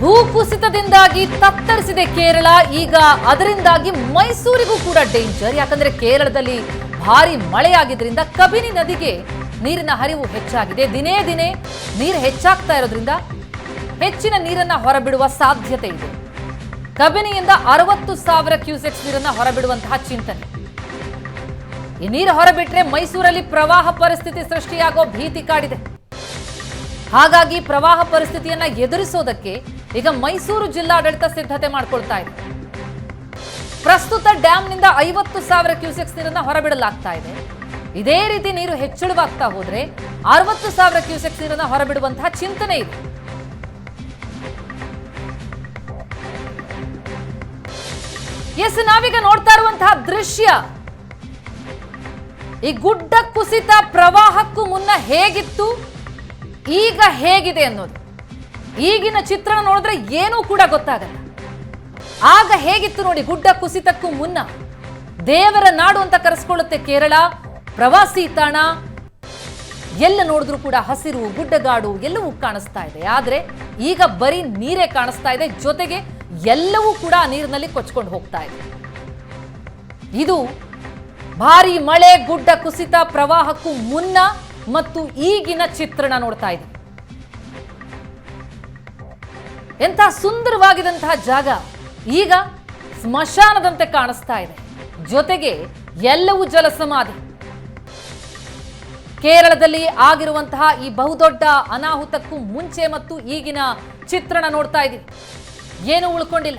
ಭೂಕುಸಿತದಿಂದಾಗಿ ತತ್ತರಿಸಿದೆ ಕೇರಳ. ಈಗ ಅದರಿಂದಾಗಿ ಮೈಸೂರಿಗೂ ಕೂಡ ಡೇಂಜರ್ ಯಾಕಂದ್ರೆ ಕೇರಳದಲ್ಲಿ ಭಾರಿ ಮಳೆಯಾಗಿದ್ದರಿಂದ ಕಬಿನಿ ನದಿಗೆ ನೀರಿನ ಹರಿವು ಹೆಚ್ಚಾಗಿದೆ. ದಿನೇ ದಿನೇ ನೀರು ಹೆಚ್ಚಾಗ್ತಾ ಇರೋದ್ರಿಂದ ಹೆಚ್ಚಿನ ನೀರನ್ನ ಹೊರಬಿಡುವ ಸಾಧ್ಯತೆ ಇದೆ. ಕಬಿನಿಯಿಂದ ಅರವತ್ತು ಸಾವಿರ ಕ್ಯೂಸೆಕ್ಸ್ ನೀರನ್ನ ಹೊರಬಿಡುವಂತಹ ಚಿಂತನೆ. ಈ ನೀರು ಹೊರಬಿಟ್ರೆ ಮೈಸೂರಲ್ಲಿ ಪ್ರವಾಹ ಪರಿಸ್ಥಿತಿ ಸೃಷ್ಟಿಯಾಗೋ ಭೀತಿ ಕಾಡಿದೆ. ಹಾಗಾಗಿ ಪ್ರವಾಹ ಪರಿಸ್ಥಿತಿಯನ್ನ ಎದುರಿಸೋದಕ್ಕೆ ಈಗ ಮೈಸೂರು ಜಿಲ್ಲಾಡಳಿತ ಸಿದ್ಧತೆ ಮಾಡಿಕೊಳ್ತಾ ಇದೆ. ಪ್ರಸ್ತುತ ಡ್ಯಾಂನಿಂದ ಐವತ್ತು ಸಾವಿರ ಕ್ಯೂಸೆಕ್ಸ್ ನೀರನ್ನ ಹೊರಬಿಡಲಾಗ್ತಾ ಇದೆ. ಇದೇ ರೀತಿ ನೀರು ಹೆಚ್ಚಳವಾಗ್ತಾ ಹೋದ್ರೆ ಅರವತ್ತು ಸಾವಿರ ಕ್ಯೂಸೆಕ್ಸ್ ನೀರನ್ನ ಹೊರಬಿಡುವಂತಹ ಚಿಂತನೆ ಇದೆ. ಎಸ್, ನಾವೀಗ ನೋಡ್ತಾ ಇರುವಂತಹ ದೃಶ್ಯ. ಈ ಗುಡ್ಡ ಕುಸಿತ ಪ್ರವಾಹಕ್ಕೂ ಮುನ್ನ ಹೇಗಿತ್ತು? ಈಗ ಹೇಗಿದೆ ಅನ್ನೋದು. ಈಗಿನ ಚಿತ್ರ ನೋಡಿದ್ರೆ ಏನೂ ಕೂಡ ಗೊತ್ತಾಗಲ್ಲ. ಆಗ ಹೇಗಿತ್ತು ನೋಡಿ, ಗುಡ್ಡ ಕುಸಿತಕ್ಕೂ ಮುನ್ನ ದೇವರ ನಾಡು ಅಂತ ಕರೆಸ್ಕೊಳ್ಳುತ್ತೆ ಕೇರಳ, ಪ್ರವಾಸಿ ತಾಣ. ಎಲ್ಲ ನೋಡಿದ್ರು ಕೂಡ ಹಸಿರು, ಗುಡ್ಡಗಾಡು ಎಲ್ಲವೂ ಕಾಣಿಸ್ತಾ ಇದೆ. ಆದ್ರೆ ಈಗ ಬರೀ ನೀರೇ ಕಾಣಿಸ್ತಾ ಇದೆ, ಜೊತೆಗೆ ಎಲ್ಲವೂ ಕೂಡ ನೀರಿನಲ್ಲಿ ಕೊಚ್ಕೊಂಡು ಹೋಗ್ತಾ ಇದೆ. ಇದು ಭಾರಿ ಮಳೆ, ಗುಡ್ಡ ಕುಸಿತ ಪ್ರವಾಹಕ್ಕೂ ಮುನ್ನ ಮತ್ತು ಈಗಿನ ಚಿತ್ರಣ ನೋಡ್ತಾ ಇದೆ. ಎಂಥ ಸುಂದರವಾಗಿದಂತಹ ಜಾಗ. ಈಗ ಸ್ಮಶಾನದಂತೆ ಕಾಣಿಸ್ತಾ ಇದೆ. ಜೊತೆಗೆ ಎಲ್ಲವೂ ಜಲಸಮಾಧಿ. ಕೇರಳದಲ್ಲಿ ಆಗಿರುವಂತಹ ಈ ಬಹುದೊಡ್ಡ ಅನಾಹುತಕ್ಕೂ ಮುಂಚೆ ಮತ್ತು ಈಗಿನ ಚಿತ್ರಣ ನೋಡ್ತಾ ಇದ್ದೀವಿ ಏನೂ ಉಳ್ಕೊಂಡಿಲ್ಲ.